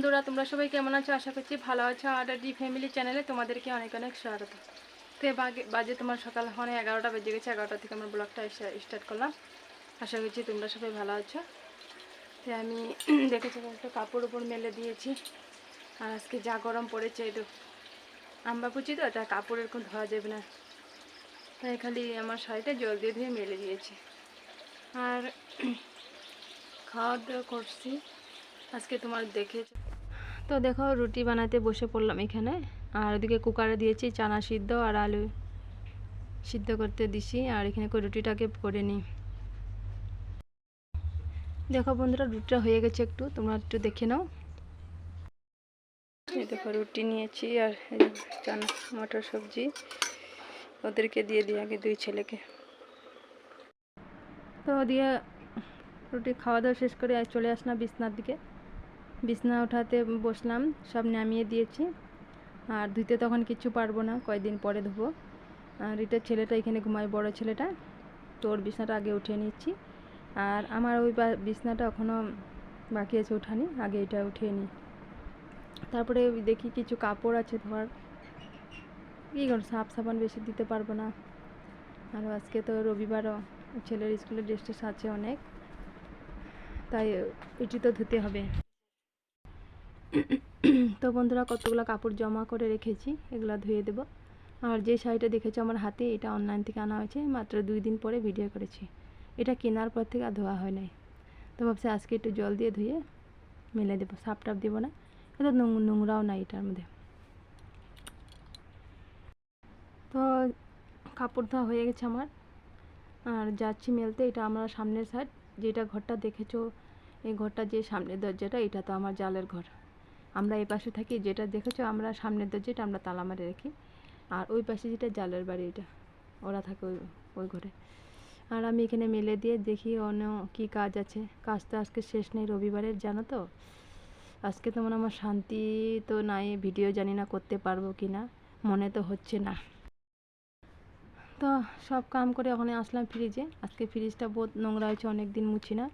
বন্ধুরা, তোমরা সবাই কেমন আছো? আশা করছি ভালো আছো। আর ডি ফ্যামিলি চ্যানেলে তোমাদেরকে অনেক অনেক স্বাগত। তো বাজে তোমার সকাল এখন এগারোটা বেজে গেছে। এগারোটা থেকে আমরা ব্লগটা স্টার্ট করলাম। আশা করছি তোমরা সবাই ভালো আছো। তো আমি দেখেছি একটু কাপড় উপর মেলে দিয়েছি। আর আজকে যা গরম পড়েছে তো আম্বা পুচি তো, তা কাপড় এরকম ধোয়া যাবে না। তাই খালি আমার শাড়িটা জল দিয়ে ধুয়ে মেলে দিয়েছি। আর খাওয়া দাওয়া করছি। আজকে তোমার দেখে তো দেখো রুটি বানাতে বসে পড়লাম এখানে। আর ওদিকে কুকারে দিয়েছি চানা সিদ্ধ আর আলু সিদ্ধ করতে দিছি, আর এখানে করে রুটিটাকে করে নিই। দেখো বন্ধুরা, রুটিটা হয়ে গেছে একটু, তোমরা একটু দেখে নাও। দেখো রুটি নিয়েছি আর চানা, মটর সবজি। ওদেরকে দিয়ে দিই আগে দুই ছেলেকে। তো দিয়ে রুটি খাওয়া দাওয়া শেষ করে আর চলে আসলাম বিছনার দিকে। বিছনা ওঠাতে বসলাম, সব নামিয়ে দিয়েছি। আর ধুইতে তখন কিছু পারব না কয়েকদিন পরে ধোবো। আর এটা ছেলেটা এখানে ঘুমায়, বড় ছেলেটা। তো ওর বিছনাটা আগে উঠিয়ে নিচ্ছি। আর আমার ওই বিছনাটা এখনও বাকি আছে ওঠানি আগে এটা উঠিয়ে নিই। তারপরে দেখি কিছু কাপড় আছে ধর কী করো সাফ সাবান বেশি দিতে পারব না। আর আজকে তো রবিবারও, ছেলের স্কুলের ড্রেস টেস আছে অনেক। তাই এটি তো ধুতে হবে। তো বন্ধুরা, কতগুলো কাপড় জমা করে রেখেছি, এগুলো ধুয়ে দেব। আর যে শাড়িটা দেখেছ আমার হাতে, এটা অনলাইন থেকে আনা হয়েছে, মাত্র দুই দিন পরে ভিডিও করেছি। এটা কেনার পর থেকে আর ধোয়া হয় নাই। তো ভাবছি আজকে একটু জল দিয়ে ধুয়ে মেলে দেবো সাপ টাপ দেবো না, এটা নোংরাও নাই এটার মধ্যে। তো কাপড় ধোয়া হয়ে গেছে আমার। আর যাচ্ছি মেলতে, এটা আমরা সামনের সাইড যেটা ঘরটা দেখেছ, এই ঘরটা যে সামনের দরজাটা, এটা তো আমার জালের ঘর। আমরা এই পাশে থাকি, যেটা দেখেছ আমরা সামনের দরজাটা আমরা তালা মারে রাখি। আর ওই পাশে যেটা জালের বাড়ি, এটা। ওরা থাকে ওই ওই ঘরে। আর আমি এখানে মেলে দিয়ে দেখি অন্য কী কাজ আছে। কাজ তো আজকে শেষ নেই, রবিবারের, জানো তো? আজকে তো মনে আমার শান্তি তো নাই, ভিডিও জানি না করতে পারব কি না, মনে তো হচ্ছে না। তো সব কাম করে ওখানে আসলাম ফ্রিজে আজকে ফ্রিজটা বহুত নোংরা হয়েছে অনেক দিন মুছি না।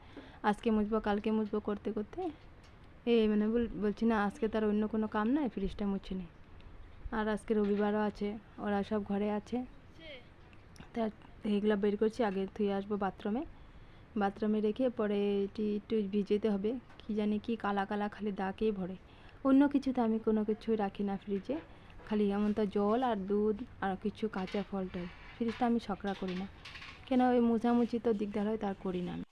আজকে মুছবো, কালকে মুছবো করতে করতে। এই মানে বল- বলছি না, আজকে তার অন্য কোনো কাম নাই ফ্রিজটা মুছে নি। আর আজকে রবিবারও আছে, ওরা সব ঘরে আছে। তা এইগুলো বের করছি, আগে ধুয়ে আসব বাথরুমে। বাথরুমে রেখে পরে এটি একটু ভিজেতে হবে, কি জানি কি কালা কালা, খালি দাগেই ভরে। অন্য কিছুতে আমি কোনো কিছুই রাখি না ফ্রিজে খালি এমন তো জল আর দুধ আর কিছু কাঁচা ফল টল ফ্রিজটা আমি সকরা করি না। কেন ওই মোছামুছি তো দিকদার হয়, তার করি না আমি।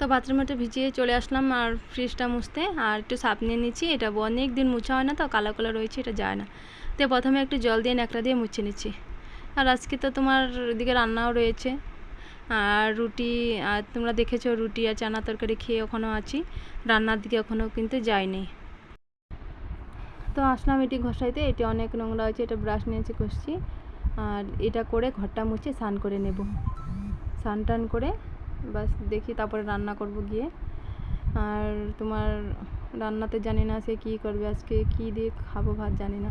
তো বাথরুমটা ভিজিয়ে চলে আসলাম আর ফ্রিজটা মুছতে। আর একটু সাপ নিয়ে নিচ্ছি। এটা অনেক দিন মুছা হয় না তো, কালো কালো রয়েছে, এটা যায় না। তো প্রথমে একটু জল দিয়ে ন্যাকড়া দিয়ে মুছে নিচ্ছি। আর আজকে তো তোমার এদিকে রান্নাও রয়েছে। আর রুটি, আর তোমরা দেখেছ রুটি আর চানা তরকারি খেয়ে ওখানেও আছি। রান্নার দিকে এখনও কিন্তু যায়নি তো আসলাম এটি ঘষাইতে। এটি অনেক নোংরা হয়েছে, এটা ব্রাশ নিয়েছি ঘষছি। আর এটা করে ঘরটা মুছে স্নান করে নেব। স্নান টান করে বাস দেখি তারপরে রান্না করব গিয়ে। আর তোমার রান্নাতে জানি না সে কী করবে, আজকে কী দিয়ে খাব ভাত জানি না।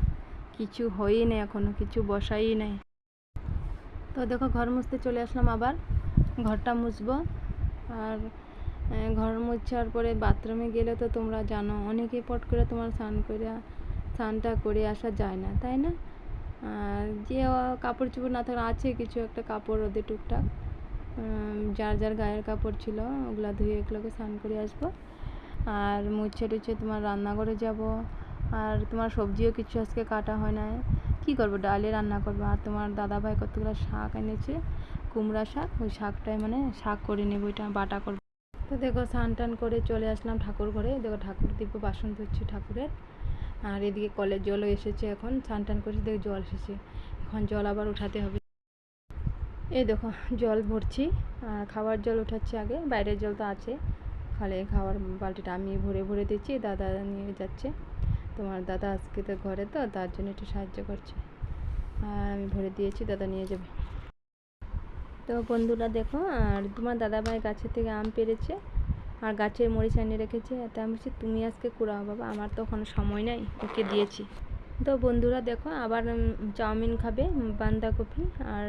কিছু হয়ই নেই এখনও কিছু বসাই নাই। তো দেখো, ঘর মুছতে চলে আসলাম আবার। ঘরটা মুছবো। আর ঘর মুছার পরে বাথরুমে গেলে তো তোমরা জানো, অনেকে পট করে তোমার স্নান করে স্নানটা করে আসা যায় না, তাই না? আর যে কাপড় চোপড় না থাকলে আছে কিছু একটা কাপড় ওদের টুকটাক। যার যার গায়ের কাপড় ছিল, ওগুলা ধুয়ে এগুলোকে স্নান করে আসব। আর মুছে টুছে তোমার রান্নাঘরে যাব। আর তোমার সবজিও কিছু আজকে কাটা হয় না কী করব? ডালে রান্না করব। আর তোমার দাদাভাই কতগুলো শাক এনেছে, কুমড়া শাক, ওই শাকটাই মানে শাক করে নেব, ওইটা বাটা করব। তো দেখো, স্নান টান করে চলে আসলাম ঠাকুর ঘরে। দেখো, ঠাকুর দিব্য বাসন ধুচ্ছি ঠাকুরের। আর এদিকে কলের জলও এসেছে এখন। স্নান টান করছি, দেখো জল এসেছে। এখন জল আবার উঠাতে হবে। এই দেখো, জল ভরছি। আর খাওয়ার জল উঠাচ্ছি আগে, বাইরের জল তো আছে। খালি খাওয়ার বালতিটা আমি ভরে ভরে দিচ্ছি, দাদা নিয়ে যাচ্ছে। তোমার দাদা আজকে তো ঘরে তো, তার জন্য একটু সাহায্য করছে। আর আমি ভরে দিয়েছি, দাদা নিয়ে যাবে। তো বন্ধুরা দেখো, আর তোমার দাদাভাই গাছের থেকে আম পেরেছে, আর গাছের মরিচ এনে রেখেছে। তা আমি বলছি, তুমি আজকে কুড়াও বাবা, আমার তো কোনো সময় নাই, ওকে দিয়েছি। তো বন্ধুরা দেখো, আবার চাউমিন খাবে, বাঁধাকপি, আর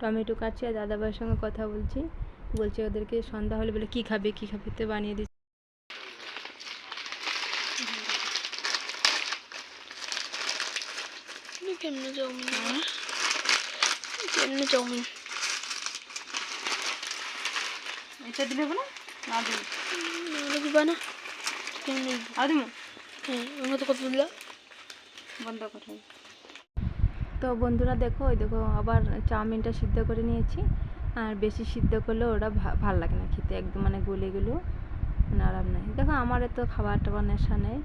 টমেটো কাটছি আর দাদাভাইয়ের সঙ্গে কথা বলছি। বলছি ওদেরকে সন্ধ্যা হলে বলে কি খাবে কি খাবে? তো বানিয়ে দিচ্ছি। চাউমিন দিলে না? তো বন্ধ কথা তো বন্ধুরা দেখো, ওই দেখো আবার চাউমিনটা সিদ্ধ করে নিয়েছি। আর বেশি সিদ্ধ করলে ওরা ভা- ভালো লাগে না খেতে, একদম মানে গলে মানে আরাম নেই দেখো আমার তো খাবার টাবার নেশা নেই।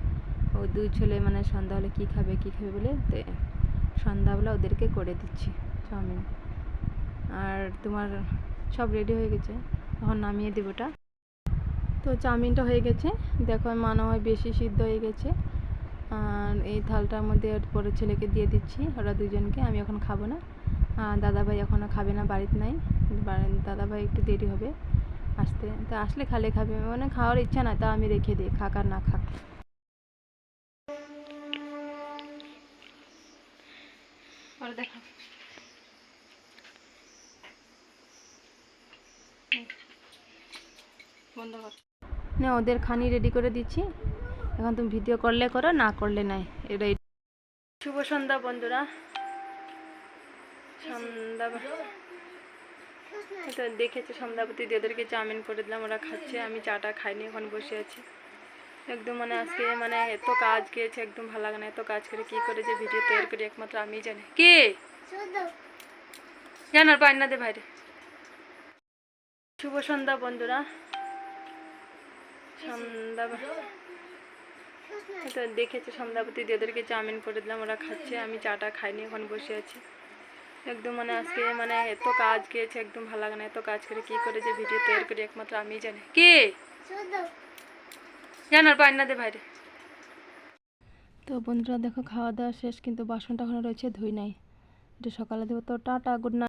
ও দুই ছেলে মানে সন্ধ্যা হলে কী খাবে কী খাবে বলে সন্ধ্যাবেলা ওদেরকে করে দিচ্ছি চাউমিন। আর তোমার সব রেডি হয়ে গেছে? এখন নামিয়ে দেবো ওটা তো চাউমিনটা হয়ে গেছে। দেখো মনে হয় বেশি সিদ্ধ হয়ে গেছে। এই থালটার মধ্যে ওর পরে ছেলেকে দিয়ে দিচ্ছি ওরা দুজনকে আমি এখন খাব না। দাদাভাই এখনও খাবে না বাড়িতে নাই। দাদাভাই একটু দেরি হবে আসতে। তো আসলে খালে খাবে মানে খাওয়ার ইচ্ছা না তা আমি রেখে দিই খাক আর না খাক। আর দেখা বন্ধ কর। না ওদের খানি রেডি করে দিচ্ছি। এখন তুমি ভিডিও করলে করো, না করলে নাই। এটাই। শুভ সন্ধ্যা বন্ধুরা। সন্ধ্যা দেখেছি সন্ধ্যাপতি দিদিদেরকে চাউমিন করে দিলাম, ওরা খাচ্ছে, আমি চাটা খাইনি, এখন বসে আছি। একদম মানে আজকে মানে এত কাজ গিয়েছে, একদম ভালো লাগে না এত কাজ করে কি করে যে ভিডিও তৈরি করি, একমাত্র আমি জানি। কি? জানার পাই না দে ভাইরে শুভ সন্ধ্যা বন্ধুরা। সন্ধ্যা তো দেখেছি সন্ধ্যাপতি দিদিদেরকে চাউমিন করে দিলাম, ওরা খাচ্ছে, আমি চাটা খাইনি, এখন বসে আছি। একদম মানে আজকে মানে এত কাজ গিয়েছে, একদম ভালো লাগে না, এত কাজ করে কি করে যে ভিডিও তৈরি করি, একমাত্র আমি জানি। কি? জানার পাই না দে ভাইরে তো বন্ধুরা, দেখো, খাওয়া দাওয়া শেষ, কিন্তু বাসনটা ওখানে রয়েছে ধুই নাই। এটা সকালে দেবো, তো টাটা গুড